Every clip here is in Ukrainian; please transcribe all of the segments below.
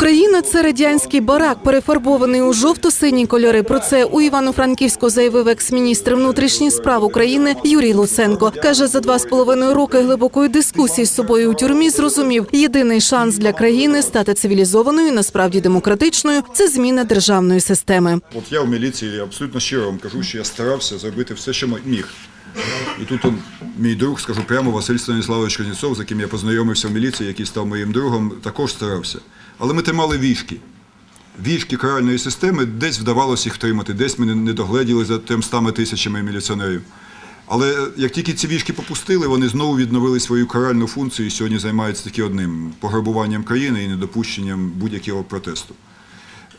Україна це радянський барак, перефарбований у жовто-сині кольори. Про це у Івано-Франківську заявив екс-міністр внутрішніх справ України Юрій Луценко. каже, за два з половиною роки глибокої дискусії з собою у тюрмі зрозумів, єдиний шанс для країни стати цивілізованою, насправді демократичною це зміна державної системи. От я в міліції абсолютно щиро вам кажу, що я старався зробити все, що міг. І тут мій друг, скажу прямо, Василь Станіславович Кузнєцов, з яким я познайомився в міліції, який став моїм другом, також старався. Але ми тримали вішки. Вішки каральної системи десь вдавалося їх втримати, десь ми не- догледіли за тимстами тисячами міліціонерів. Але як тільки ці вішки попустили, вони знову відновили свою каральну функцію і сьогодні займаються тільки одним пограбуванням країни і недопущенням будь-якого протесту.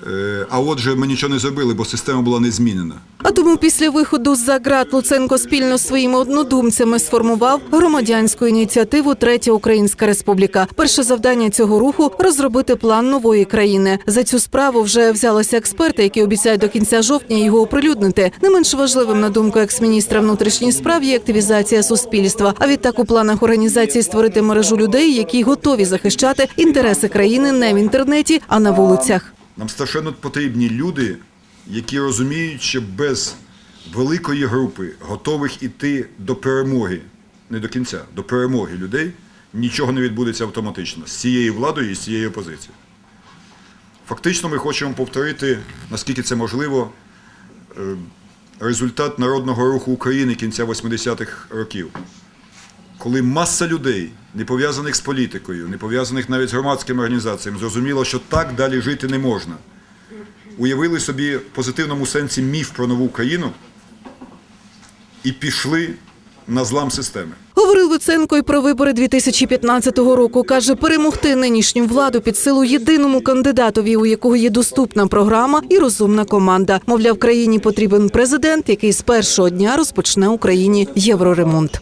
Е, А отже, ми нічого не зробили, бо система була не змінена. А тому після виходу з-за ґрат Луценко спільно з своїми однодумцями сформував громадянську ініціативу Третя Українська Республіка. Перше завдання цього руху розробити план нової країни. За цю справу вже взялися експерти, які обіцяють до кінця жовтня його оприлюднити. Не менш важливим на думку екс-міністра внутрішніх справ є активізація суспільства. А відтак у планах організації створити мережу людей, які готові захищати інтереси країни не в інтернеті, а на вулицях. Нам страшенно потрібні люди, які розуміють, що без великої групи готових іти до перемоги, не до кінця, до перемоги людей, нічого не відбудеться автоматично з цією владою і з цією опозицією. Фактично, ми хочемо повторити, наскільки це можливо, е, результат народного руху України кінця 80-х років коли маса людей, не пов'язаних з політикою, не пов'язаних навіть з громадськими організаціями, зрозуміло, що так далі жити не можна. Уявили собі в позитивному сенсі міф про нову країну і пішли на злам системи. Говорив Луценко і про вибори 2015 року. Каже, перемогти нинішню владу під силу єдиному кандидатові, у якого є доступна програма і розумна команда. Мовляв, країні потрібен президент, який з першого дня розпочне Україні євроремонт.